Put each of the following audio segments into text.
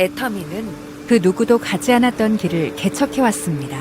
애터미는 그 누구도 가지 않았던 길을 개척해왔습니다.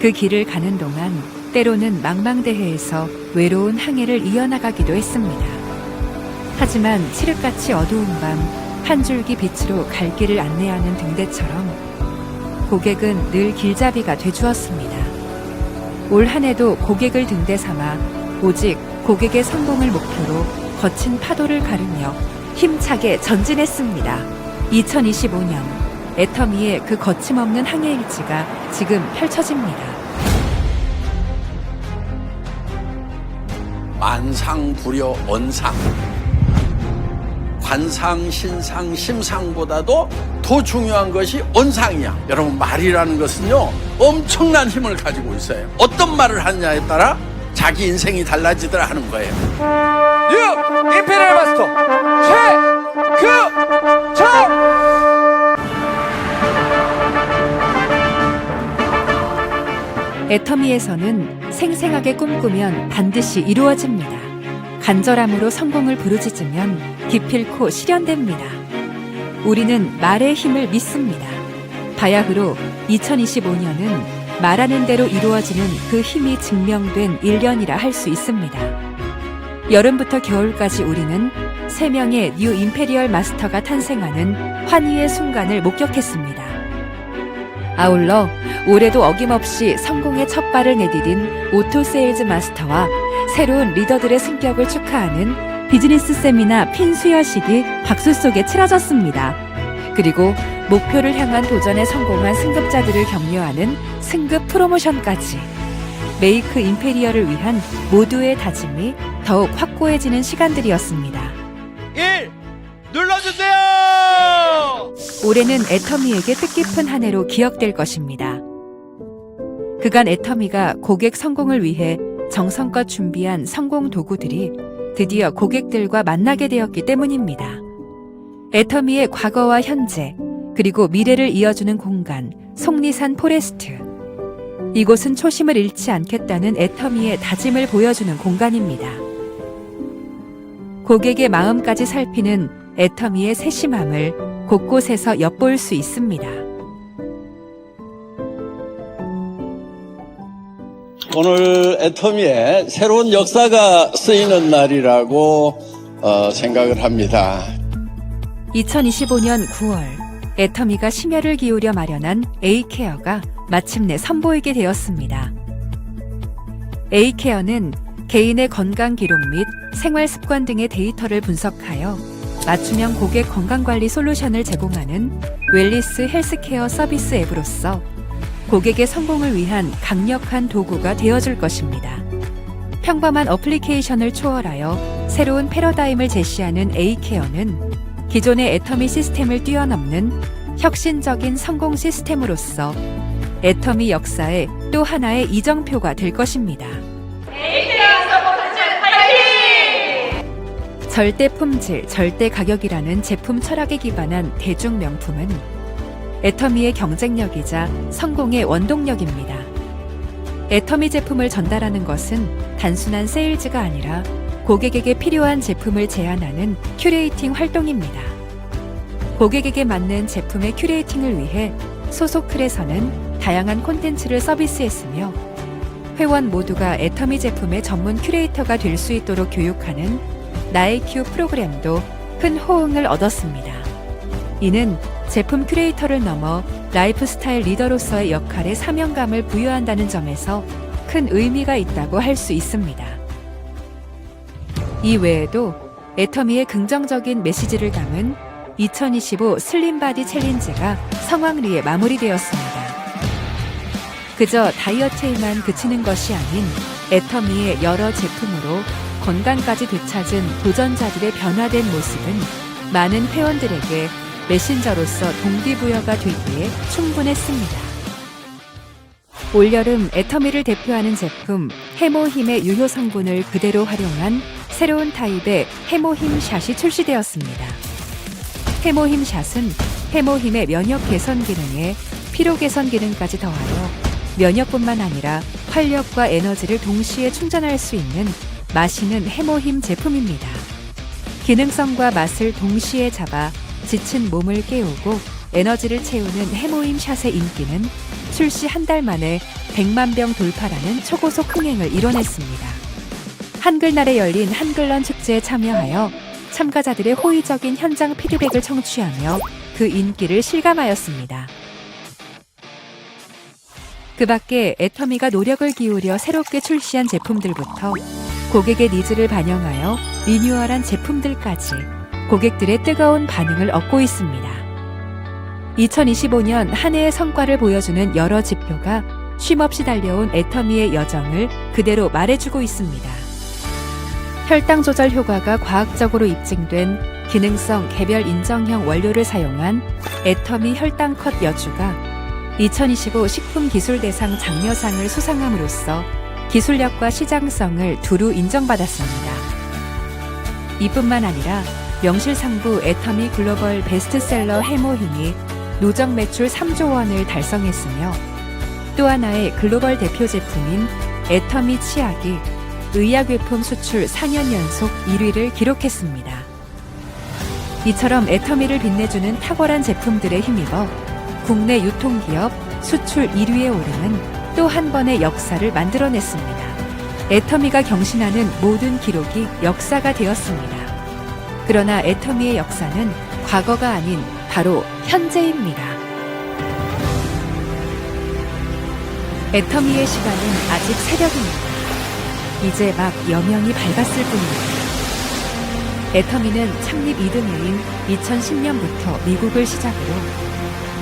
그 길을 가는 동안 때로는 망망대해에서 외로운 항해를 이어나가기도 했습니다. 하지만 칠흑같이 어두운 밤 한 줄기 빛으로 갈 길을 안내하는 등대처럼 고객은 늘 길잡이가 돼주었습니다. 올 한 해도 고객을 등대 삼아 오직 고객의 성공을 목표로 거친 파도를 가르며 힘차게 전진했습니다. 2025년 애터미의 그 거침없는 항해 일지가 지금 펼쳐집니다. 만상부려 언상 관상, 신상, 심상보다도 더 중요한 것이 언상이야. 여러분 말이라는 것은요 엄청난 힘을 가지고 있어요. 어떤 말을 하느냐에 따라 자기 인생이 달라지더라 하는 거예요. 뉴 임페리얼 마스터 최그 애터미에서는 생생하게 꿈꾸면 반드시 이루어집니다. 간절함으로 성공을 부르짖으면 기필코 실현됩니다. 우리는 말의 힘을 믿습니다. 바야흐로 2025년은 말하는 대로 이루어지는 그 힘이 증명된 1년이라 할 수 있습니다. 여름부터 겨울까지 우리는 세명의 뉴 임페리얼 마스터가 탄생하는 환희의 순간을 목격했습니다. 아울러 올해도 어김없이 성공의 첫 발을 내디딘 오토 세일즈 마스터와 새로운 리더들의 승격을 축하하는 비즈니스 세미나 핀 수여식이 박수 속에 치러졌습니다. 그리고 목표를 향한 도전에 성공한 승급자들을 격려하는 승급 프로모션까지 메이크 임페리얼을 위한 모두의 다짐이 더욱 확고해지는 시간들이었습니다. 올해는 애터미에게 뜻깊은 한 해로 기억될 것입니다. 그간 애터미가 고객 성공을 위해 정성껏 준비한 성공 도구들이 드디어 고객들과 만나게 되었기 때문입니다. 애터미의 과거와 현재, 그리고 미래를 이어주는 공간, 속리산 포레스트. 이곳은 초심을 잃지 않겠다는 애터미의 다짐을 보여주는 공간입니다. 고객의 마음까지 살피는 애터미의 세심함을 곳곳에서 엿볼 수 있습니다. 오늘 애터미에 새로운 역사가 쓰이는 날이라고 어, 생각을 합니다. 2025년 9월 애터미가 심혈을 기울여 마련한 A케어가 마침내 선보이게 되었습니다. A케어는 개인의 건강 기록 및 생활 습관 등의 데이터를 분석하여 맞춤형 고객 건강관리 솔루션을 제공하는 웰리스 헬스케어 서비스 앱으로서 고객의 성공을 위한 강력한 도구가 되어줄 것입니다. 평범한 어플리케이션을 초월하여 새로운 패러다임을 제시하는 A케어는 기존의 애터미 시스템을 뛰어넘는 혁신적인 성공 시스템으로서 애터미 역사의 또 하나의 이정표가 될 것입니다. 절대 품질, 절대 가격이라는 제품 철학에 기반한 대중 명품은 애터미의 경쟁력이자 성공의 원동력입니다. 애터미 제품을 전달하는 것은 단순한 세일즈가 아니라 고객에게 필요한 제품을 제안하는 큐레이팅 활동입니다. 고객에게 맞는 제품의 큐레이팅을 위해 소속 클에서는 다양한 콘텐츠를 서비스했으며 회원 모두가 애터미 제품의 전문 큐레이터가 될 수 있도록 교육하는 나의 큐 프로그램도 큰 호응을 얻었습니다. 이는 제품 큐레이터를 넘어 라이프스타일 리더로서의 역할에 사명감을 부여한다는 점에서 큰 의미가 있다고 할 수 있습니다. 이 외에도 애터미의 긍정적인 메시지를 담은 2025 슬림바디 챌린지가 성황리에 마무리되었습니다. 그저 다이어트에만 그치는 것이 아닌 애터미의 여러 제품으로 건강까지 되찾은 도전자들의 변화된 모습은 많은 회원들에게 메신저로서 동기부여가 되기에 충분했습니다. 올여름 애터미를 대표하는 제품 해모힘의 유효 성분을 그대로 활용한 새로운 타입의 해모힘 샷이 출시되었습니다. 해모힘 샷은 해모힘의 면역 개선 기능에 피로 개선 기능까지 더하여 면역뿐만 아니라 활력과 에너지를 동시에 충전할 수 있는 마시는 해모힘 제품입니다. 기능성과 맛을 동시에 잡아 지친 몸을 깨우고 에너지를 채우는 해모임 샷의 인기는 출시 한 달 만에 100만 병 돌파라는 초고속 흥행을 이뤄냈습니다. 한글날에 열린 한글런 축제에 참여하여 참가자들의 호의적인 현장 피드백을 청취하며 그 인기를 실감하였습니다. 그 밖에 애터미가 노력을 기울여 새롭게 출시한 제품들부터 고객의 니즈를 반영하여 리뉴얼한 제품들까지 고객들의 뜨거운 반응을 얻고 있습니다. 2025년 한 해의 성과를 보여주는 여러 지표가 쉼없이 달려온 애터미의 여정을 그대로 말해주고 있습니다. 혈당 조절 효과가 과학적으로 입증된 기능성 개별 인정형 원료를 사용한 애터미 혈당 컷 여주가 2025 식품 기술 대상 장려상을 수상함으로써 기술력과 시장성을 두루 인정받았습니다. 이뿐만 아니라 명실상부 애터미 글로벌 베스트셀러 해모힘이 누적 매출 3조 원을 달성했으며 또 하나의 글로벌 대표 제품인 애터미 치약이 의약외품 수출 4년 연속 1위를 기록했습니다. 이처럼 애터미를 빛내주는 탁월한 제품들에 힘입어 국내 유통기업 수출 1위에 오르는 또 한 번의 역사를 만들어냈습니다. 애터미가 경신하는 모든 기록이 역사가 되었습니다. 그러나 애터미의 역사는 과거가 아닌 바로 현재입니다. 애터미의 시간은 아직 새벽입니다. 이제 막 여명이 밝았을 뿐입니다. 애터미는 창립 이듬해인 2010년부터 미국을 시작으로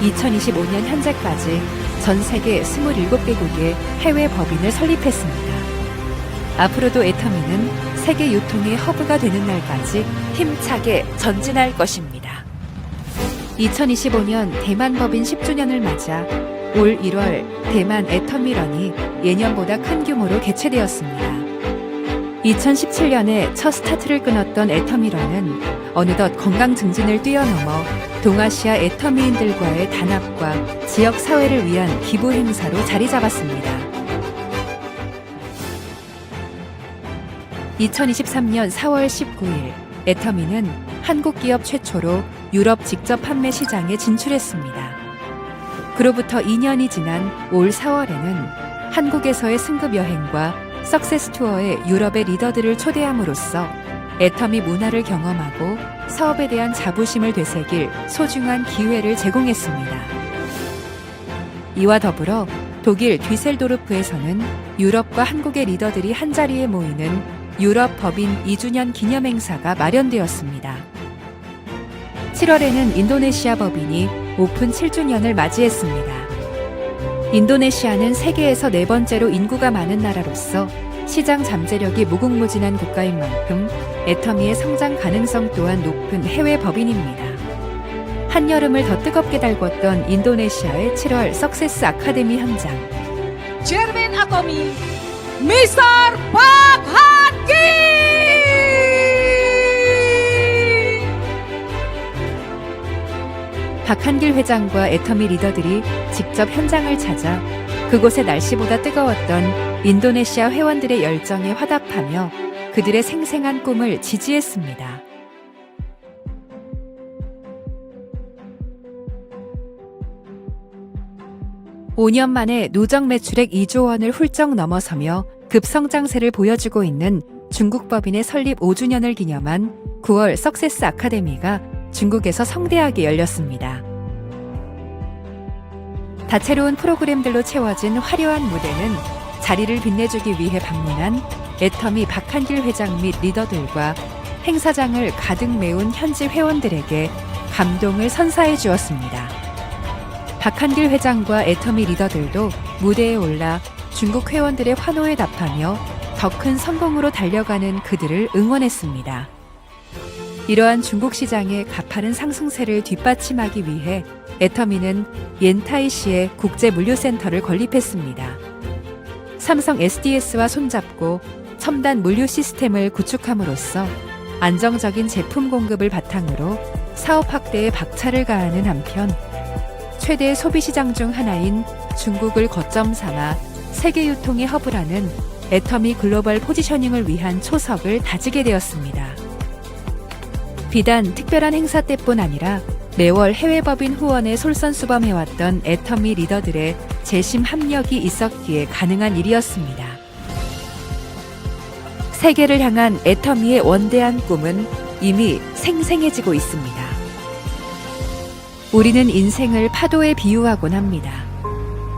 2025년 현재까지 전 세계 27개국의 해외 법인을 설립했습니다. 앞으로도 애터미는 세계 유통의 허브가 되는 날까지 힘차게 전진할 것입니다. 2025년 대만 법인 10주년을 맞아 올 1월 대만 애터미런이 예년보다 큰 규모로 개최되었습니다. 2017년에 첫 스타트를 끊었던 애터미런은 어느덧 건강 증진을 뛰어넘어 동아시아 애터미인들과의 단합과 지역 사회를 위한 기부 행사로 자리 잡았습니다. 2023년 4월 19일 애터미는 한국 기업 최초로 유럽 직접 판매 시장에 진출했습니다. 그로부터 2년이 지난 올 4월에는 한국에서의 승급 여행과 석세스 투어에 유럽의 리더들을 초대함으로써 애터미 문화를 경험하고 사업에 대한 자부심을 되새길 소중한 기회를 제공했습니다. 이와 더불어 독일 뒤셀도르프에서는 유럽과 한국의 리더들이 한자리에 모이는 유럽 법인 2주년 기념 행사가 마련되었습니다. 7월에는 인도네시아 법인이 오픈 7주년을 맞이했습니다. 인도네시아는 세계에서 네 번째로 인구가 많은 나라로서 시장 잠재력이 무궁무진한 국가인 만큼 애터미의 성장 가능성 또한 높은 해외 법인입니다. 한여름을 더 뜨겁게 달궜던 인도네시아의 7월 석세스 아카데미 현장. Atomy, Mr. Pak Haki! 박한길 회장과 애터미 리더들이 직접 현장을 찾아 그곳의 날씨보다 뜨거웠던 인도네시아 회원들의 열정에 화답하며 그들의 생생한 꿈을 지지했습니다. (5년) 만에 누적 매출액 (2조 원을) 훌쩍 넘어서며 급성장세를 보여주고 있는 중국 법인의 설립 (5주년을) 기념한 (9월) 석세스 아카데미가 중국에서 성대하게 열렸습니다. 다채로운 프로그램들로 채워진 화려한 무대는 자리를 빛내주기 위해 방문한 애터미 박한길 회장 및 리더들과 행사장을 가득 메운 현지 회원들에게 감동을 선사해 주었습니다. 박한길 회장과 애터미 리더들도 무대에 올라 중국 회원들의 환호에 답하며 더 큰 성공으로 달려가는 그들을 응원했습니다. 이러한 중국 시장의 가파른 상승세를 뒷받침하기 위해 애터미는 옌타이시에 국제 물류센터를 건립했습니다. 삼성 SDS와 손잡고 첨단 물류 시스템을 구축함으로써 안정적인 제품 공급을 바탕으로 사업 확대에 박차를 가하는 한편 최대 소비 시장 중 하나인 중국을 거점 삼아 세계 유통의 허브라는 애터미 글로벌 포지셔닝을 위한 초석을 다지게 되었습니다. 비단 특별한 행사 때뿐 아니라 매월 해외 법인 후원에 솔선수범해왔던 애터미 리더들의 재심 합력이 있었기에 가능한 일이었습니다. 세계를 향한 애터미의 원대한 꿈은 이미 생생해지고 있습니다. 우리는 인생을 파도에 비유하곤 합니다.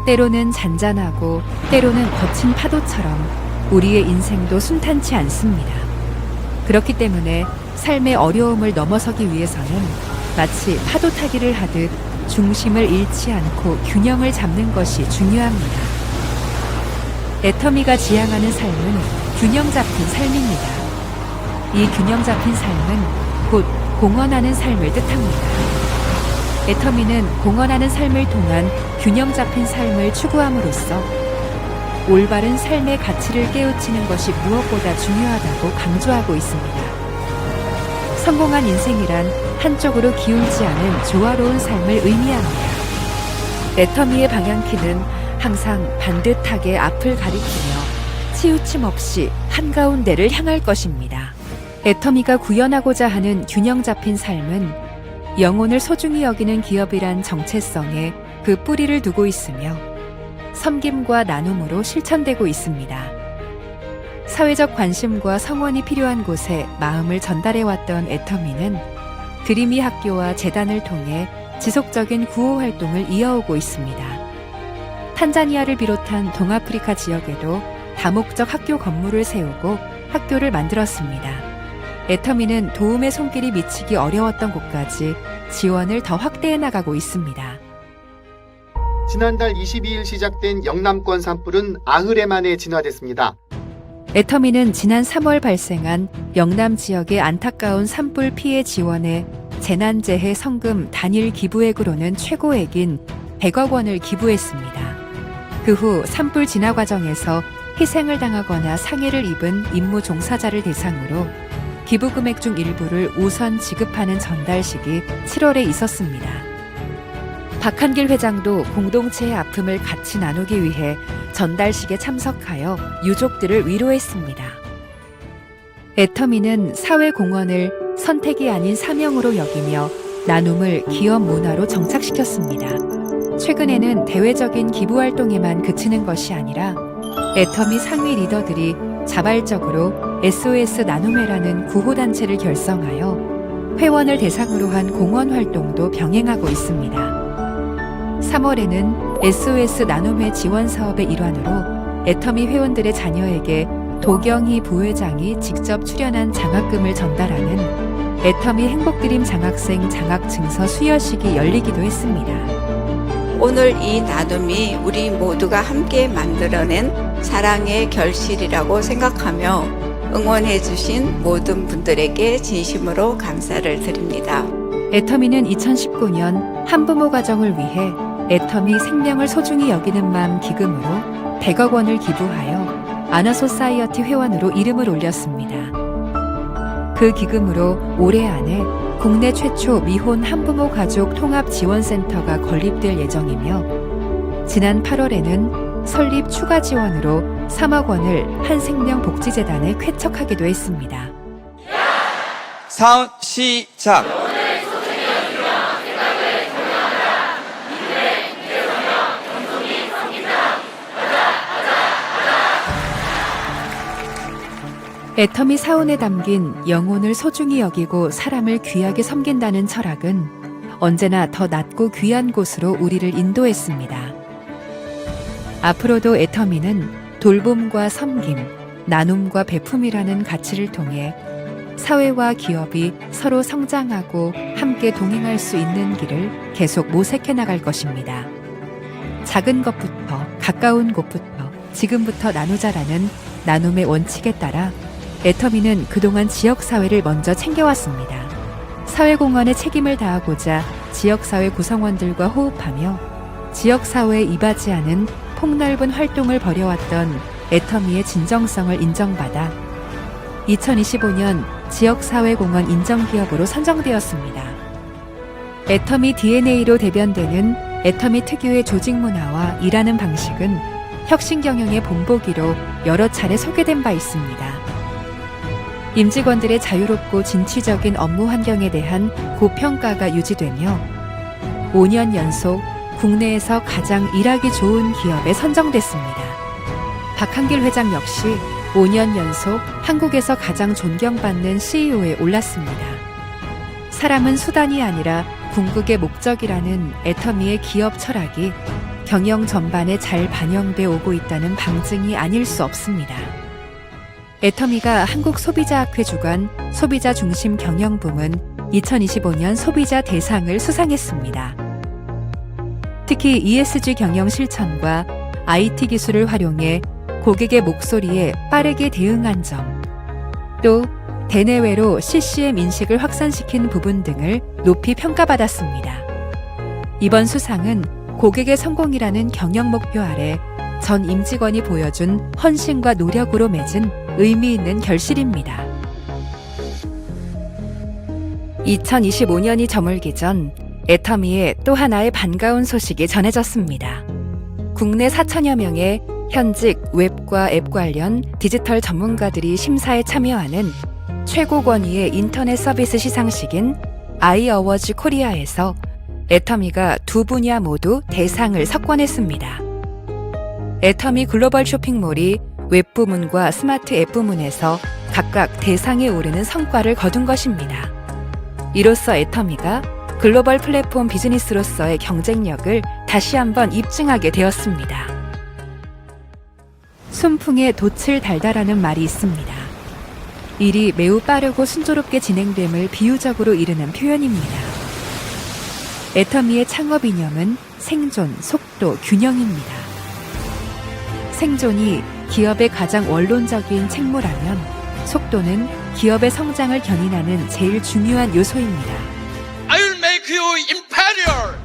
때로는 잔잔하고 때로는 거친 파도처럼 우리의 인생도 순탄치 않습니다. 그렇기 때문에 삶의 어려움을 넘어서기 위해서는 마치 파도 타기를 하듯 중심을 잃지 않고 균형을 잡는 것이 중요합니다. 애터미가 지향하는 삶은 균형 잡힌 삶입니다. 이 균형 잡힌 삶은 곧 공헌하는 삶을 뜻합니다. 애터미는 공헌하는 삶을 통한 균형 잡힌 삶을 추구함으로써 올바른 삶의 가치를 깨우치는 것이 무엇보다 중요하다고 강조하고 있습니다. 성공한 인생이란 한쪽으로 기울지 않은 조화로운 삶을 의미합니다. 애터미의 방향키는 항상 반듯하게 앞을 가리키며 치우침 없이 한가운데를 향할 것입니다. 애터미가 구현하고자 하는 균형 잡힌 삶은 영혼을 소중히 여기는 기업이란 정체성에 그 뿌리를 두고 있으며 섬김과 나눔으로 실천되고 있습니다. 사회적 관심과 성원이 필요한 곳에 마음을 전달해왔던 애터미는 드림이 학교와 재단을 통해 지속적인 구호 활동을 이어오고 있습니다. 탄자니아를 비롯한 동아프리카 지역에도 다목적 학교 건물을 세우고 학교를 만들었습니다. 애터미는 도움의 손길이 미치기 어려웠던 곳까지 지원을 더 확대해 나가고 있습니다. 지난달 22일 시작된 영남권 산불은 아흐레 만에 진화됐습니다. 애터미는 지난 3월 발생한 영남 지역의 안타까운 산불 피해 지원에 재난재해 성금 단일 기부액으로는 최고액인 100억 원을 기부했습니다. 그 후 산불 진화 과정에서 희생을 당하거나 상해를 입은 임무 종사자를 대상으로 기부 금액 중 일부를 우선 지급하는 전달식이 7월에 있었습니다. 박한길 회장도 공동체의 아픔을 같이 나누기 위해 전달식에 참석하여 유족들을 위로했습니다. 애터미는 사회공헌을 선택이 아닌 사명으로 여기며 나눔을 기업 문화로 정착시켰습니다. 최근에는 대외적인 기부 활동에만 그치는 것이 아니라 애터미 상위 리더들이 자발적으로 SOS 나눔회라는 구호단체를 결성하여 회원을 대상으로 한 공헌 활동도 병행하고 있습니다. 3월에는 SOS 나눔회 지원 사업의 일환으로 애터미 회원들의 자녀에게 도경희 부회장이 직접 출연한 장학금을 전달하는 애터미 행복드림 장학생 장학증서 수여식이 열리기도 했습니다. 오늘 이 나눔이 우리 모두가 함께 만들어낸 사랑의 결실이라고 생각하며 응원해주신 모든 분들에게 진심으로 감사를 드립니다. 애터미는 2019년 한부모 가정을 위해 애터미 생명을 소중히 여기는 마음 기금으로 100억 원을 기부하여 아나소사이어티 회원으로 이름을 올렸습니다. 그 기금으로 올해 안에 국내 최초 미혼 한부모 가족 통합 지원센터가 건립될 예정이며 지난 8월에는 설립 추가 지원으로 3억 원을 한생명 복지재단에 쾌척하기도 했습니다. 사운 시작. 애터미 사원에 담긴 영혼을 소중히 여기고 사람을 귀하게 섬긴다는 철학은 언제나 더 낮고 귀한 곳으로 우리를 인도했습니다. 앞으로도 애터미는 돌봄과 섬김, 나눔과 베품이라는 가치를 통해 사회와 기업이 서로 성장하고 함께 동행할 수 있는 길을 계속 모색해 나갈 것입니다. 작은 것부터 가까운 곳부터 지금부터 나누자라는 나눔의 원칙에 따라 애터미는 그동안 지역사회를 먼저 챙겨왔습니다. 사회공헌에 책임을 다하고자 지역사회 구성원들과 호흡하며 지역사회에 이바지하는 폭넓은 활동을 벌여왔던 애터미의 진정성을 인정받아 2025년 지역사회공헌 인정기업으로 선정되었습니다. 애터미 DNA로 대변되는 애터미 특유의 조직 문화와 일하는 방식은 혁신 경영의 본보기로 여러 차례 소개된 바 있습니다. 임직원들의 자유롭고 진취적인 업무 환경에 대한 고평가가 유지되며 5년 연속 국내에서 가장 일하기 좋은 기업에 선정됐습니다. 박한길 회장 역시 5년 연속 한국에서 가장 존경받는 CEO에 올랐습니다. 사람은 수단이 아니라 궁극의 목적이라는 애터미의 기업 철학이 경영 전반에 잘 반영돼 오고 있다는 방증이 아닐 수 없습니다. 애터미가 한국 소비자학회 주관 소비자 중심 경영 부문 2025년 소비자 대상을 수상했습니다. 특히 ESG 경영 실천과 IT 기술을 활용해 고객의 목소리에 빠르게 대응한 점, 또 대내외로 CCM 인식을 확산시킨 부분 등을 높이 평가받았습니다. 이번 수상은 고객의 성공이라는 경영 목표 아래 전 임직원이 보여준 헌신과 노력으로 맺은 의미 있는 결실입니다. 2025년이 저물기 전 애터미의 또 하나의 반가운 소식이 전해졌습니다. 국내 4천여 명의 현직 웹과 앱 관련 디지털 전문가들이 심사에 참여하는 최고 권위의 인터넷 서비스 시상식인 아이어워즈 코리아에서 애터미가 두 분야 모두 대상을 석권했습니다. 애터미 글로벌 쇼핑몰이 웹 부문과 스마트 앱 부문에서 각각 대상에 오르는 성과를 거둔 것입니다. 이로써 애터미가 글로벌 플랫폼 비즈니스로서의 경쟁력을 다시 한번 입증하게 되었습니다. 순풍에 돛을 달다라는 말이 있습니다. 일이 매우 빠르고 순조롭게 진행됨을 비유적으로 이르는 표현입니다. 애터미의 창업 이념은 생존, 속도, 균형입니다. 생존이 기업의 가장 원론적인 책무라면 속도는 기업의 성장을 견인하는 제일 중요한 요소입니다. I'll make you imperial.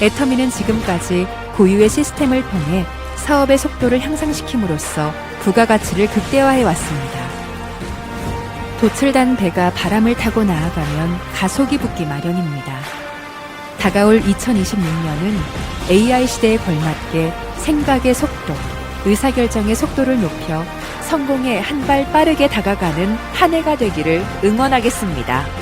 애터미는 지금까지 고유의 시스템을 통해 사업의 속도를 향상시킴으로써 부가가치를 극대화해 왔습니다. 돛을 단 배가 바람을 타고 나아가면 가속이 붙기 마련입니다. 다가올 2026년은 AI 시대에 걸맞게 생각의 속도, 의사결정의 속도를 높여 성공에 한 발 빠르게 다가가는 한 해가 되기를 응원하겠습니다.